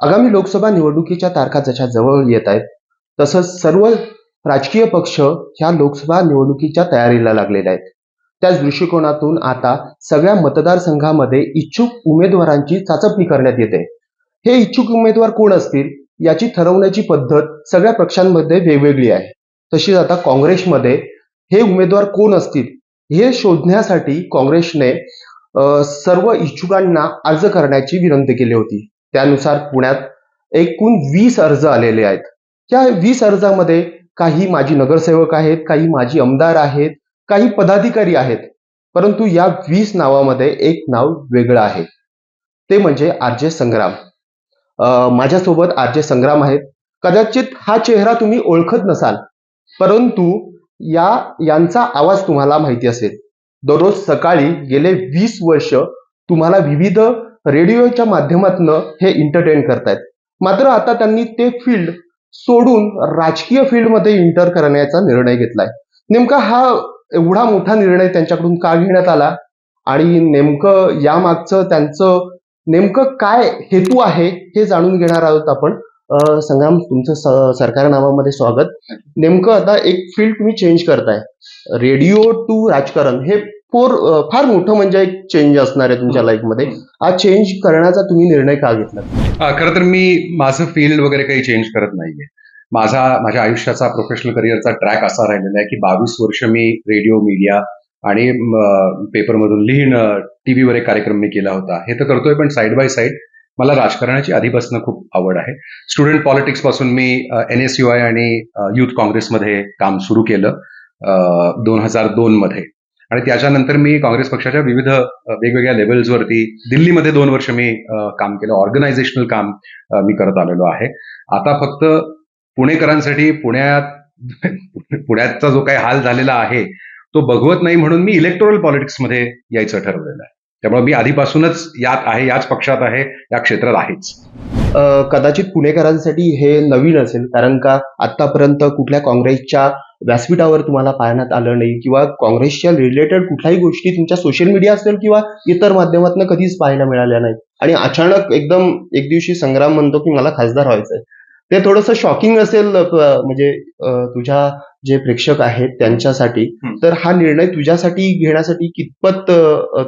आगामी लोकसभा निवडणुकीच्या तारखा जशा जवळ येत आहेत तसंच सर्व राजकीय पक्ष ह्या लोकसभा निवडणुकीच्या तयारीला लागलेले आहेत. त्याच दृष्टिकोनातून आता सगळ्या मतदारसंघामध्ये इच्छुक उमेदवारांची चाचपणी करण्यात येते. हे इच्छुक उमेदवार कोण असतील याची ठरवण्याची पद्धत सगळ्या पक्षांमध्ये वेगवेगळी आहे. तशीच आता काँग्रेसमध्ये हे उमेदवार कोण असतील हे शोधण्यासाठी काँग्रेसने सर्व इच्छुकांना अर्ज करण्याची विनंती केली होती. त्यानुसार पुण्यात एकूण वीस अर्ज आलेले आहेत. त्या वीस अर्जामध्ये काही माजी नगरसेवक आहेत काही माजी आमदार आहेत काही पदाधिकारी आहेत. परंतु या वीस नावामध्ये एक नाव वेगळं आहे. ते म्हणजे आर जे संग्राम. माझ्यासोबत आर जे संग्राम आहेत. कदाचित हा चेहरा तुम्ही ओळखत नसाल. परंतु या यांचा आवाज तुम्हाला माहिती असेल. दररोज सकाळी गेले वीस वर्ष तुम्हाला विविध रेडिओच्या माध्यमातून हे एंटरटेन करतायत. मात्र आता त्यांनी ते फील्ड सोडून राजकीय फील्डमध्ये इंटर करण्याचा निर्णय घेतलाय. नेमका हा एवढा मोठा निर्णय त्यांच्याकडून का घेण्यात आला? आणि नेमकं यामागचं त्यांचं नेमकं काय हेतू आहे हे जाणून घेणार आहोत आपण. संग्राम तुमचं सरकार नावामध्ये स्वागत. नेमकं आता एक फील्ड तुम्ही चेंज करताय. रेडिओ टू राजकारण हे फोर फार मोठं म्हणजे एक चेंज असणार आहे तुमच्या लाईफमध्ये हा चेंज करण्याचा तुम्ही निर्णय का घेतला? हा, खरं तर मी माझं फील्ड वगैरे काही चेंज करत नाहीये. माझा माझ्या आयुष्याचा प्रोफेशनल करिअरचा ट्रॅक असा राहिलेला आहे की बावीस वर्ष मी रेडिओ मीडिया आणि पेपरमधून लिहिणं टीव्हीवर एक कार्यक्रम मी केला होता. हे तर करतोय पण साईड बाय साईड मला राजकारणाची आधीपासून खूप आवड आहे. स्टुडंट पॉलिटिक्सपासून मी एन एस यू आय आणि युथ काँग्रेसमध्ये काम सुरू केलं दोन हजार दोन मध्ये. आणि त्याच्यानंतर मी काँग्रेस पक्षाच्या विविध वेगवेगळ्या लेवल्सवरती दिल्लीमध्ये दोन वर्ष मी काम केलं. ऑर्गनायझेशनल काम मी करत आलेलो आहे. आता फक्त पुणेकरांसाठी पुण्यात पुण्याचा जो काही हाल झालेला आहे तो बघवत नाही म्हणून मी इलेक्टोरल पॉलिटिक्समध्ये यायचं ठरवलेलं आहे. त्यामुळे मी आधीपासूनच यात आहे याच पक्षात आहे या क्षेत्रात आहेच. कदाचित पुणेकरांसाठी हे नवीन असेल कारण का आतापर्यंत कुठल्या काँग्रेसच्या व्यासपीठावर तुम्हाला पाहण्यात आलं नाही किंवा काँग्रेसच्या रिलेटेड कुठल्याही गोष्टी तुमच्या सोशल मीडिया असेल किंवा इतर माध्यमातून कधीच पाहायला मिळाल्या नाहीत. आणि अचानक एकदम एक दिवशी संग्राम म्हणतो की मला खासदार व्हायचंय. ते थोडंसं शॉकिंग असेल म्हणजे तुझ्या जे प्रेक्षक आहेत त्यांच्यासाठी. तर हा निर्णय तुझ्यासाठी घेण्यासाठी कितपत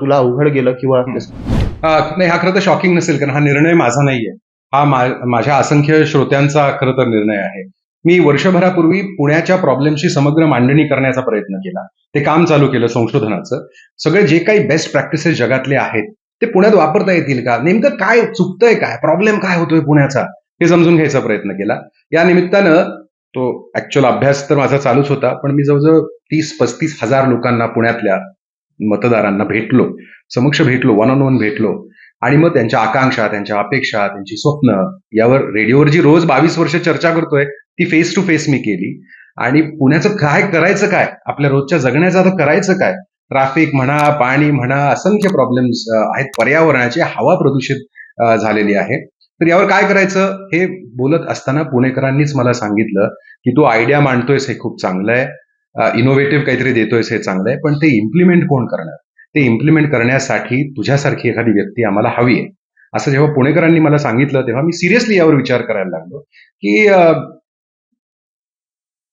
तुला अवघड गेलं किंवा नाही हा खरं तर शॉकिंग नसेल कारण हा निर्णय माझा नाहीये. हा मा- माझ्या असंख्य श्रोत्यांचा खरं तर निर्णय आहे. मी वर्षभरापूर्वी पुण्याच्या प्रॉब्लेमची समग्र मांडणी करण्याचा प्रयत्न केला. ते काम चालू केलं संशोधनाचं. सगळे जे काही बेस्ट प्रॅक्टिसेस जगातले आहेत ते पुण्यात वापरता येतील का? नेमकं काय चुकतंय काय? प्रॉब्लेम काय होतोय पुण्याचा? हे समजून घ्यायचा प्रयत्न केला. या निमित्तानं तो ऍक्च्युअल अभ्यास तर माझा चालूच होता पण मी जवळजवळ तीस पस्तीस हजार लोकांना पुण्यातल्या मतदारांना भेटलो. समक्ष भेटलो वन ऑन वन भेटलो. आणि मग त्यांच्या आकांक्षा त्यांच्या अपेक्षा त्यांची स्वप्न यावर रेडिओवर जी रोज बावीस वर्ष चर्चा करतोय ती फेस टू फेस मी केली. आणि पुण्याचं काय करायचं काय? आपल्या रोजच्या जगण्याचं आता करायचं काय? ट्रॅफिक म्हणा पाणी म्हणा असंख्य प्रॉब्लेम्स आहेत पर्यावरणाची हवा प्रदूषित झालेली आहे. तर यावर काय करायचं? हे बोलत असताना पुणेकरांनीच मला सांगितलं की तू आयडिया मांडतोयस हे खूप चांगलं आहे इनोव्हेटिव्ह काहीतरी देतोयस हे चांगलं आहे पण ते इम्प्लिमेंट कोण करणार? ते इम्प्लिमेंट करण्यासाठी तुझ्यासारखी एखादी व्यक्ती आम्हाला हवी आहे. असं जेव्हा पुणेकरांनी मला सांगितलं तेव्हा मी सिरियसली यावर विचार करायला लागलो की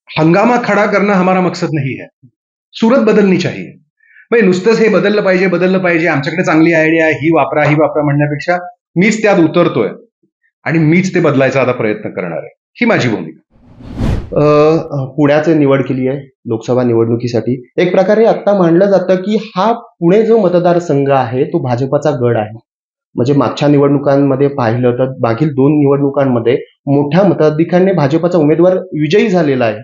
हंगामा खडा करणं हमारा मकसद नाही है. सुरत बदलनी चाहिए म्हणजे नुसतंच हे बदललं पाहिजे बदललं पाहिजे आमच्याकडे चांगली आयडिया आहे ही वापरा ही वापरा म्हणण्यापेक्षा मीच त्यात उतरतोय. आणि मीच ते बदलायचा आता प्रयत्न करणार आहे. ही माझी भूमिका. पुण्याचे निवड केली आहे लोकसभा निवडणुकीसाठी. एक प्रकारे आता मानलं जातं की हा पुणे जो मतदारसंघ आहे तो भाजपाचा गड आहे. म्हणजे मागच्या निवडणुकांमध्ये पाहिलं तर मागील दोन निवडणुकांमध्ये मोठ्या मताधिक्याने भाजपाचा उमेदवार विजयी झालेला आहे.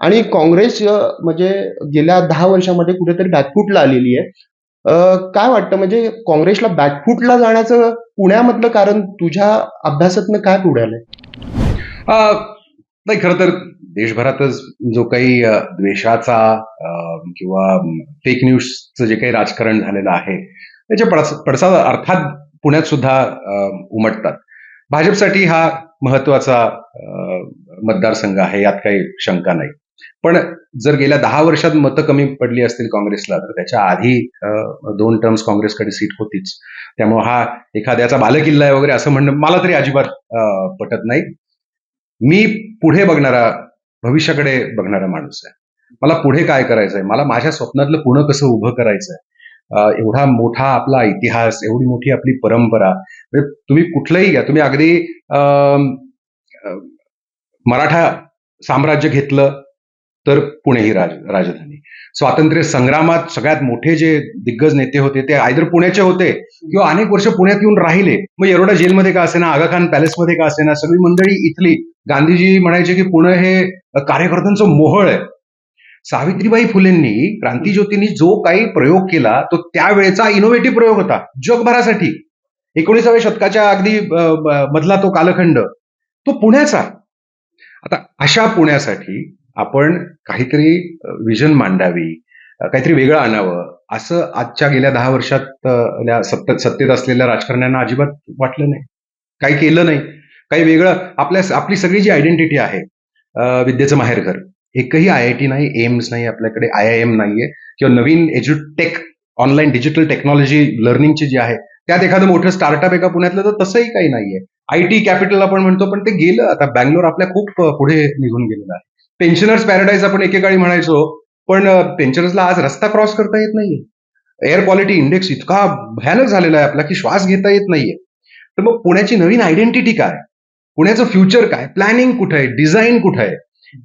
आणि काँग्रेस म्हणजे गेल्या दहा वर्षामध्ये कुठेतरी बॅकफूटला आलेली आहे. काय वाटतं? म्हणजे काँग्रेसला बॅकफूटला जाण्याचं पुण्यामधलं कारण तुझ्या अभ्यासातनं काय पुढे आलंय? नाही खरं तर देशभरातच जो काही द्वेषाचा किंवा फेक न्यूजचं जे काही राजकारण झालेलं आहे त्याचे पडसाद अर्थात पुण्यात सुद्धा उमटतात. भाजपसाठी हा महत्त्वाचा मतदारसंघ आहे यात काही शंका नाही. पण जर गेल्या दहा वर्षात मतं कमी पडली असतील काँग्रेसला तर त्याच्या आधी दोन टर्म्स काँग्रेसकडे सीट होतीच. त्यामुळे हा एखाद्याचा बालकिल्ला आहे वगैरे असं म्हणणं मला तरी अजिबात पटत नाही. मी पुढे बघणारा भविष्याकडे बघणारा माणूस आहे. मला पुढे काय करायचंय? मला माझ्या स्वप्नातलं पुणं कसं उभं करायचंय? एवढा मोठा आपला इतिहास एवढी मोठी आपली परंपरा म्हणजे तुम्ही कुठलंही घ्या. तुम्ही अगदी अं, अं, मराठा साम्राज्य घेतलं तर पुणे ही राज राजधानी. स्वातंत्र्य संग्रामात सगळ्यात मोठे जे दिग्गज नेते होते ते आयदर पुण्याचे होते. किंवा अनेक वर्ष पुण्यात येऊन राहिले. मग येरोडा जेलमध्ये का असेना आगाखान पॅलेसमध्ये का असेना सगळी मंडळी इथली गांधीजी म्हणायचे की पुणे हे कार्यकर्त्यांचं मोहळ आहे. सावित्रीबाई फुलेंनी क्रांतीज्योतींनी जो काही प्रयोग केला तो त्यावेळेचा इनोव्हेटिव्ह प्रयोग होता जगभरासाठी. एकोणीसाव्या शतकाच्या अगदी मधला तो कालखंड. तो पुण्याचा. आता अशा पुण्यासाठी आपण काहीतरी विजन मांडावी काहीतरी वेगळं आणावं असं आजच्या गेल्या दहा वर्षात सत्तेत असलेल्या राजकारण्यांना अजिबात वाटलं नाही. काही केलं नाही. काही वेगळं आपल्या आपली सगळी जी आयडेंटिटी आहे विद्येचं माहेरघर एकही आय आय टी नाही एम्स नाही आपल्याकडे आय आय एम नाहीये किंवा नवीन एज्युटेक ऑनलाईन डिजिटल टेक्नॉलॉजी लर्निंगची जी आहे त्यात एखादं मोठं स्टार्टअप एका पुण्यातलं तर तसंही काही नाहीये. आय टी कॅपिटल आपण म्हणतो पण ते गेलं आता बँगलोर आपल्या खूप पुढे निघून गेलेलं आहे. पेन्शनर्स पॅराडाईज आपण एकेकाळी म्हणायचो पण पेन्शनर्सला आज रस्ता क्रॉस करता येत नाहीये. एअर क्वालिटी इंडेक्स इतका भयानक झालेला आहे आपला की श्वास घेता येत नाहीये. तर मग पुण्याची नवीन आयडेंटिटी काय? पुण्याचं फ्युचर काय? प्लॅनिंग कुठं आहे? डिझाईन कुठं आहे?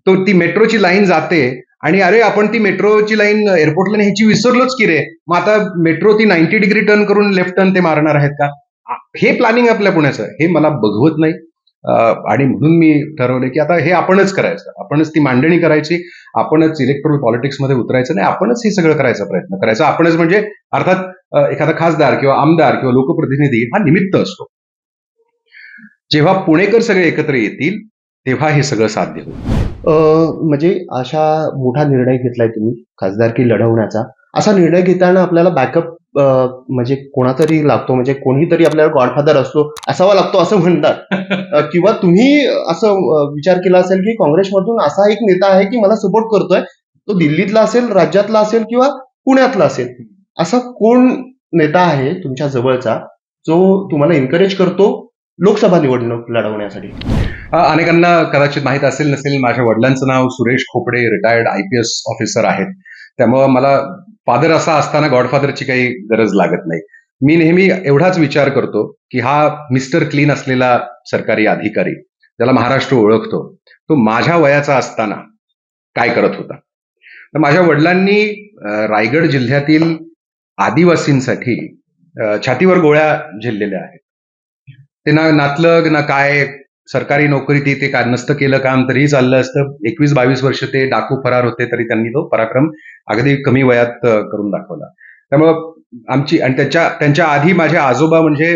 तो ती मेट्रोची लाईन जाते आणि अरे आपण ती मेट्रोची लाईन एअरपोर्टला न्यायची विसरलोच की रे? मग आता मेट्रो ती नाईन्टी डिग्री टर्न करून लेफ्ट टर्न ते मारणार आहेत का? हे प्लॅनिंग आपल्या पुण्याचं हे मला बघवत नाही. आणि म्हणून मी ठरवलं की आता हे आपणच करायचं. आपणच ती मांडणी करायची. आपणच इलेक्ट्रॉल पॉलिटिक्समध्ये उतरायचं नाही. आपणच हे सगळं करायचा प्रयत्न करायचा. आपणच म्हणजे अर्थात एखादा खासदार किंवा आमदार किंवा लोकप्रतिनिधी हा निमित्त असतो. जेव्हा पुणेकर सगळे एकत्र येतील तेव्हा हे सगळं साध्य होईल. म्हणजे अशा मोठा निर्णय घेतलाय तुम्ही खासदारकी लढवण्याचा. असा निर्णय घेताना आपल्याला बॅकअप म्हणजे कोणातरी लागतो म्हणजे कोणीतरी आपल्याला गॉडफादर असतो असावा लागतो असं म्हणतात. किंवा तुम्ही असं विचार केला असेल की काँग्रेसमधून असा एक नेता आहे की मला सपोर्ट करतोय तो दिल्लीतला असेल राज्यातला असेल किंवा पुण्यातला असेल असा कोण नेता आहे तुमच्या जवळचा जो तुम्हाला एनकरेज करतो लोकसभा निवडणूक लढवण्यासाठी. अनेकांना कदाचित माहीत असेल नसेल माझ्या वडिलांचं नाव Suresh Khopade retired I P S officer आहेत. त्यामुळं मला फादर असा असताना गॉडफादरची काही गरज लागत नाही. मी नेहमी एवढाच विचार करतो की हा मिस्टर क्लीन असलेला सरकारी अधिकारी ज्याला महाराष्ट्र ओळखतो तो माझ्या वयाचा असताना काय करत होता? तर माझ्या वडिलांनी रायगड जिल्ह्यातील आदिवासींसाठी छातीवर गोळ्या झेललेल्या आहेत. ते ना नातलग ना काय सरकारी नोकरी ते ते काय नसतं केलं काम तरीही चाललं असतं. एकवीस बावीस वर्ष ते डाकू फरार होते तरी त्यांनी तो पराक्रम अगदी कमी वयात करून दाखवला. त्यामुळं आमची आणि त्याच्या त्यांच्या आधी माझे आजोबा म्हणजे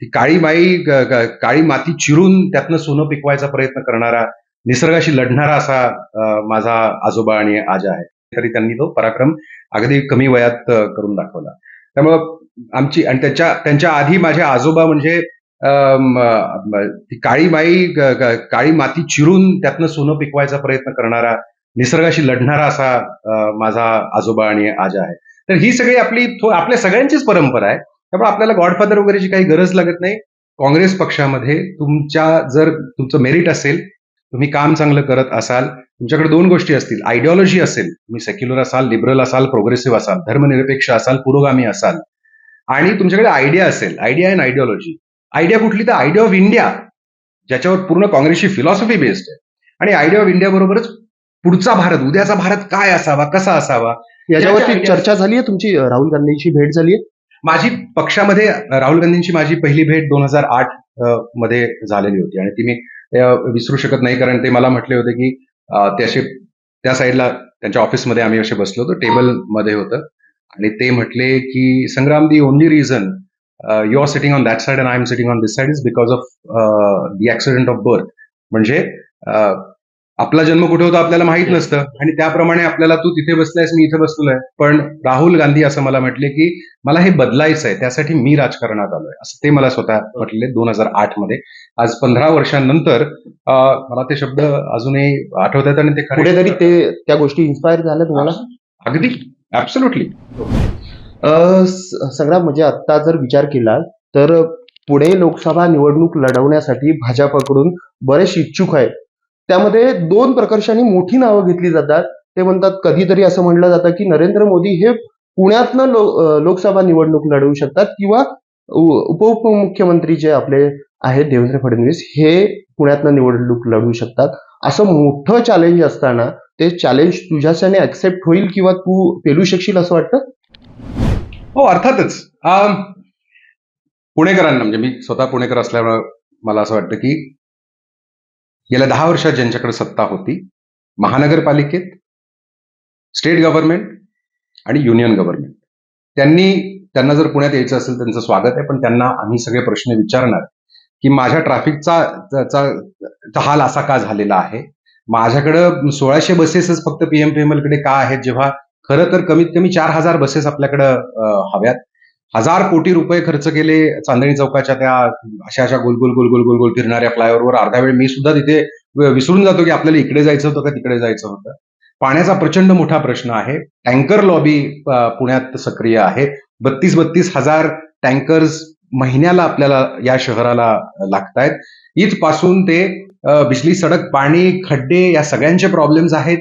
ती काळी माई काळी माती चिरून त्यातनं सोनं पिकवायचा प्रयत्न करणारा निसर्गाशी लढणारा असा माझा आजोबा आणि आजा आहे. तरी त्यांनी तो पराक्रम अगदी कमी वयात करून दाखवला. त्यामुळं आमची आणि त्याच्या त्यांच्या आधी माझे आजोबा म्हणजे काळी माई काळी माती चिरून त्यातनं सोनं पिकवायचा प्रयत्न करणारा निसर्गाशी लढणारा असा माझा आजोबा आणि आजा आहे. तर ही सगळी आपली थो- आपल्या सगळ्यांचीच परंपरा आहे. त्यामुळे आपल्याला गॉडफादर वगैरेची काही गरज लागत नाही. काँग्रेस पक्षामध्ये तुमच्या जर तुमचं मेरिट असेल तुम्ही काम चांगलं करत असाल तुमच्याकडे दोन गोष्टी असतील. आयडिओलॉजी असेल तुम्ही सेक्युलर असाल लिबरल असाल प्रोग्रेसिव्ह असाल धर्मनिरपेक्ष असाल पुरोगामी असाल आणि तुमच्याकडे आयडिया असेल आयडिया अँड आयडिओलॉजी आयडिया कुठली तर आयडिया ऑफ इंडिया ज्याच्यावर पूर्ण काँग्रेसची फिलॉसॉफी बेस्ड आहे. आणि आयडिया ऑफ इंडिया बरोबरच पुढचा भारत उद्याचा भारत काय असावा कसा असावा? याच्यावरती चर्चा झाली आहे तुमची राहुल गांधींची भेट झाली आहे? माझी पक्षामध्ये राहुल गांधींची माझी पहिली भेट दोन हजार आठमध्ये झालेली होती. आणि ती मी विसरू शकत नाही कारण ते मला म्हटले होते की ते असे त्या साईडला त्यांच्या ऑफिसमध्ये आम्ही असे बसलो होतो. टेबलमध्ये होतं. आणि ते म्हटले की Sangram the only reason you are sitting on that side and I am sitting on this side is because of the accident of birth म्हणजे अ, आपला जन्म कुठे होता आपल्याला माहीत नसतं. आणि त्याप्रमाणे आपल्याला तू तिथे बसलायस मी इथे बसलोय. पण राहुल गांधी असं मला म्हटले की मला हे बदलायचं आहे त्यासाठी मी राजकारणात आलोय. असं ते मला स्वतः म्हटले दोन हजार आठमध्ये. आज पंधरा वर्षांनंतर मला ते शब्द अजूनही आठवतात आणि ते खरे- कुठेतरी ते त्या गोष्टी इन्स्पायर झाल्या तुम्हाला? अगदी. ऍब्सोल्युटली अ, म्हणजे आता जर विचार केला तर पुणे लोकसभा निवडणूक लढवण्यासाठी भाजपकडून बरेच इच्छुक आहेत. त्यामध्ये दोन प्रकर्षांनी मोठी नावं घेतली जातात. ते म्हणतात कधीतरी असं म्हटलं जातं की नरेंद्र मोदी हे पुण्यातनं लो, लोकसभा निवडणूक लढवू शकतात किंवा उ- उपमुख्यमंत्री जे आपले आहेत देवेंद्र फडणवीस हे पुण्यातनं निवडणूक लढवू शकतात. असं मोठं चॅलेंज असताना ते चॅलेंज तुझ्याच्याने ऍक्सेप्ट होईल किंवा तू पेलू शकशील असं वाटतं? हो अर्थातच. पुणेकरांना म्हणजे मी स्वतः पुणेकर असल्यामुळे मला असं वाटतं की गेल्या दहा वर्षात ज्यांच्याकडे सत्ता होती महानगरपालिकेत स्टेट गव्हर्नमेंट आणि युनियन गव्हर्नमेंट त्यांनी त्यांना जर पुण्यात यायचं असेल त्यांचं स्वागत आहे पण त्यांना आम्ही सगळे प्रश्न विचारणार की माझ्या ट्रॅफिकचा हाल असा का झालेला आहे? माझ्याकडं सोळाशे बसेसच फक्त पीएमपीएमएलकडे का आहेत? जेव्हा खरं तर कमीत कमी चार हजार बसेस आपल्याकडं हव्यात. हजार कोटी रुपये खर्च केले चांदणी चौकाच्या त्या अशा अशा गोल गोल गोल गोल गोल गोल फिरणाऱ्या फ्लायओव्हरवर. अर्धा वेळ मी सुद्धा तिथे विसरून जातो की आपल्याला इकडे जायचं होतं का तिकडे जायचं होतं. पाण्याचा प्रचंड मोठा प्रश्न आहे. टँकर लॉबी पुण्यात सक्रिय आहे. बत्तीस बत्तीस हजार टँकर्स महिन्याला आपल्याला या शहराला लागतायत. इथपासून ते बिजली सडक पाणी खड्डे या सगळ्यांचे प्रॉब्लेम्स आहेत.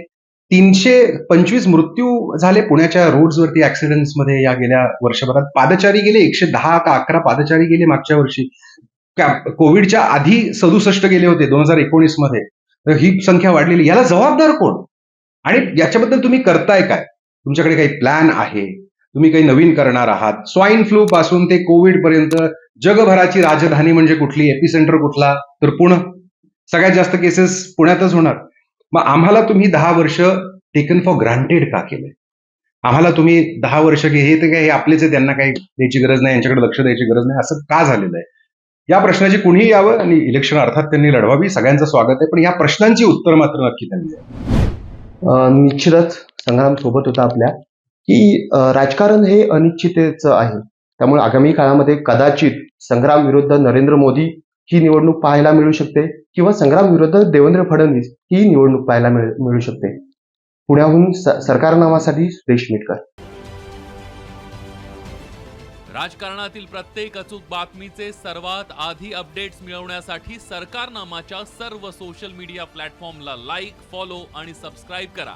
तीनशे पंचवीस मृत्यू झाले पुण्याच्या रोड्सवरती ऍक्सिडेंट्समध्ये या गेल्या वर्षभरात. पादचारी गेले एकशे दहा का अकरा पादचारी गेले मागच्या वर्षी. कोविडच्या आधी सदुसष्ट गेले होते दोन हजार एकोणीसमध्ये. तर ही संख्या वाढलेली. याला जबाबदार कोण? आणि याच्याबद्दल तुम्ही करताय काय? तुमच्याकडे काही प्लॅन आहे? तुम्ही काही नवीन करणार आहात. स्वाईन फ्लू पासून ते कोविड पर्यंत जगभराची राजधानी म्हणजे कुठली एपिसेंटर कुठला तर पुणे. सगळ्यात जास्त केसेस पुण्यातच होणार. मग आम्हाला तुम्ही दहा वर्ष टेकन फॉर ग्रांटेड का केलंय? आम्हाला तुम्ही दहा वर्ष घे हे तर काय हे आपलेच आहे त्यांना काही द्यायची गरज नाही यांच्याकडे लक्ष द्यायची गरज नाही असं का झालेलं आहे? या प्रश्नाची कुणीही यावं आणि इलेक्शन अर्थात त्यांनी लढवावी सगळ्यांचं स्वागत आहे पण या प्रश्नांची उत्तर मात्र नक्की त्यांनी निश्चितच संग्राम सोबत होता आपल्या. की राजकारण हे अनिश्चिततेचं आहे. त्यामुळे आगामी काळामध्ये कदाचित संग्राम विरुद्ध नरेंद्र मोदी ही निवडणूक पाहायला मिळू शकते किंवा संग्राम विरुद्ध देवेंद्र फडणवीस ही निवडणूक पाहायला मिळू शकते. पुण्याहून सरकारनामासाठी सुरेश मिटकर. राजकारणातील प्रत्येक अचूक बातमीचे सर्वात आधी अपडेट्स मिळवण्यासाठी सरकारनामाच्या सर्व सोशल मीडिया प्लॅटफॉर्मला लाईक फॉलो आणि सबस्क्राईब करा.